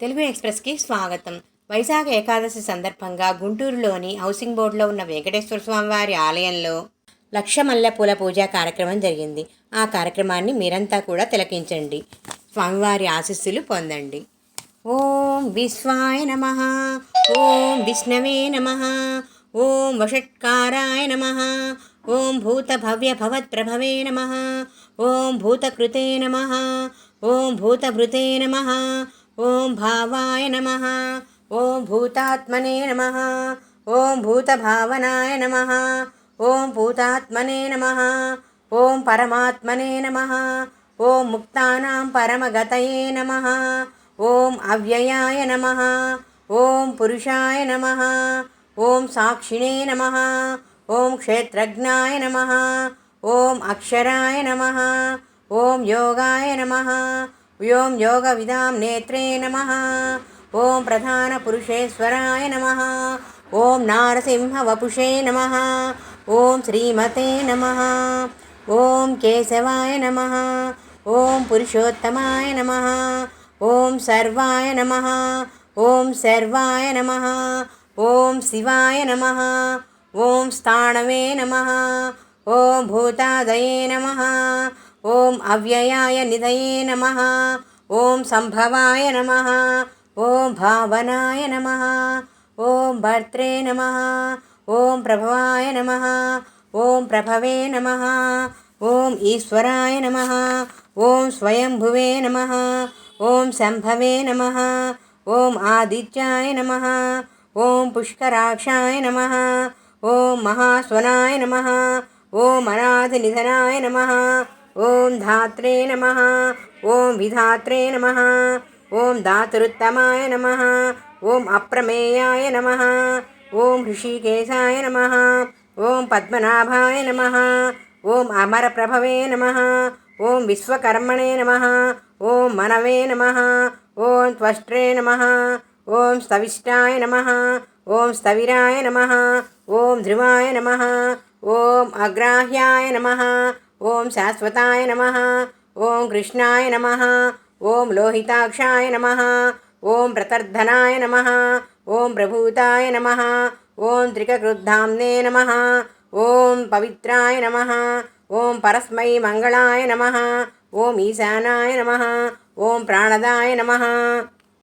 తెలుగు ఎక్స్ప్రెస్కి స్వాగతం. వైశాఖ ఏకాదశి సందర్భంగా గుంటూరులోని హౌసింగ్ బోర్డులో ఉన్న వెంకటేశ్వర స్వామివారి ఆలయంలో లక్షమల్ల పూల పూజా కార్యక్రమం జరిగింది. ఆ కార్యక్రమాన్ని మీరంతా కూడా తిలకించండి. స్వామివారి ఆశీస్సులు పొందండి. ఓం విశ్వాయ నమ. ఓం విష్ణవే నమ. ఓం వషట్కారాయ నమ. ఓం భూతభవ్య భవత్ప్రభవే నమ. ఓం భూతకృతే నమ. ఓం భూతభృతే నమ. ఓం భావాయ నమ ఓం భూతాత్మనే నమ ఓం భూతభావనాయ నమ ఓం భూతాత్మనే నమ ఓం పరమాత్మనే నమ ఓం ముక్తానాం పరమగతయే నమ ఓం అవ్యయాయ నమ ఓం పురుషాయ నమ ఓం సాక్షిణే నమ ఓం క్షేత్రజ్ఞాయ నమ ఓం అక్షరాయ నమ ఓం యోగాయ వ్యోం యోగ విదాం నేత్రే నమ ఓం ప్రధాన పురుషేశ్వరాయ నమ ఓం నారసింహ వపుషే నమ ఓం శ్రీమతే నమ ఓం కేశవాయ నమ ఓం పురుషోత్తమాయ నమ ఓం సర్వాయ నమ ఓం సర్వాయ నమ ఓం శివాయ నమ ఓం స్థాణవే నమ ఓం భూతాదయే నమ ఓం అవ్యయాయ నిధయే నమ ఓం సంభవాయ నమ ఓం భావనాయ నమ ఓం భర్త్రే నమ ఓం ప్రభవాయ నమ ఓం ప్రభవే నమ ఓం ఈశ్వరాయ నమ ఓం స్వయంభువే నమ ఓం శంభవే నమ ఓం ఆదిత్యాయ నమ ఓం పుష్కరాక్షాయ నమ ఓం మహాస్వనాయ నమ ఓం అనాథ నిధనాయ నమ ఓం ధాత్రే నమ ఓం విధాత్రే నమ ఓం దాతృత్తమాయ నమ ఓం అప్రమేయాయ నమ ఓం హృషికేశాయ నమ ఓం పద్మనాభాయ నమ ఓం అమరప్రభవే నమ ఓం విశ్వకర్మణే నమ ఓం మనవే నమ ఓం త్వష్ట్రే నమ ఓం స్తవిష్టాయ నమ ఓం స్థవిరాయ నమ ఓం ధ్రువాయ నమ ఓం అగ్రాహ్యాయ నమ ఓం శాశ్వతాయ నమ ఓం కృష్ణాయ నమ ఓం లోహితాక్షాయ నమ ఓం ప్రతర్ధనాయ నమ ఓం ప్రభూతాయ నమ ఓం త్రికృద్ధాంనే నమ ఓం పవిత్రాయ నమ ఓం పరస్మై మంగళాయ నమ ఓం ఈశానాయ నమ ఓం ప్రాణదాయ నమ.